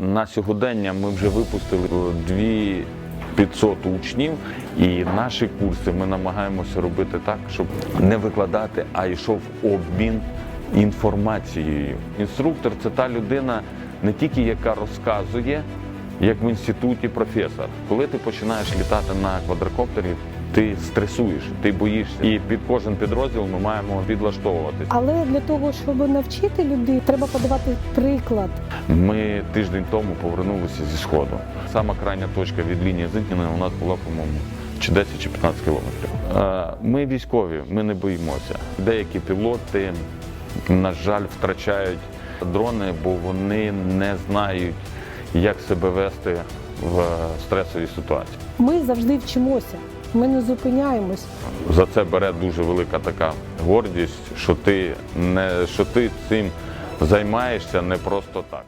На сьогодення ми вже випустили 2500 учнів, і наші курси ми намагаємося робити так, щоб не викладати, а йшов обмін інформацією. Інструктор це та людина, не тільки яка розказує, як в інституті професор. Коли ти починаєш літати на квадрокоптері, ти стресуєш, ти боїшся. І під кожен підрозділ ми маємо підлаштовуватися. Але для того, щоб навчити людей, треба подавати приклад. Ми тиждень тому повернулися зі сходу. Сама крайня точка від лінії зіткнення у нас була, по-моєму, чи 10 чи 15 кілометрів. Е, Ми військові, ми не боїмося. Деякі пілоти, на жаль, втрачають дрони, бо вони не знають, як себе вести в стресовій ситуації. Ми завжди вчимося. Ми не зупиняємось. За це бере дуже велика така гордість, що ти не що ти цим займаєшся не просто так.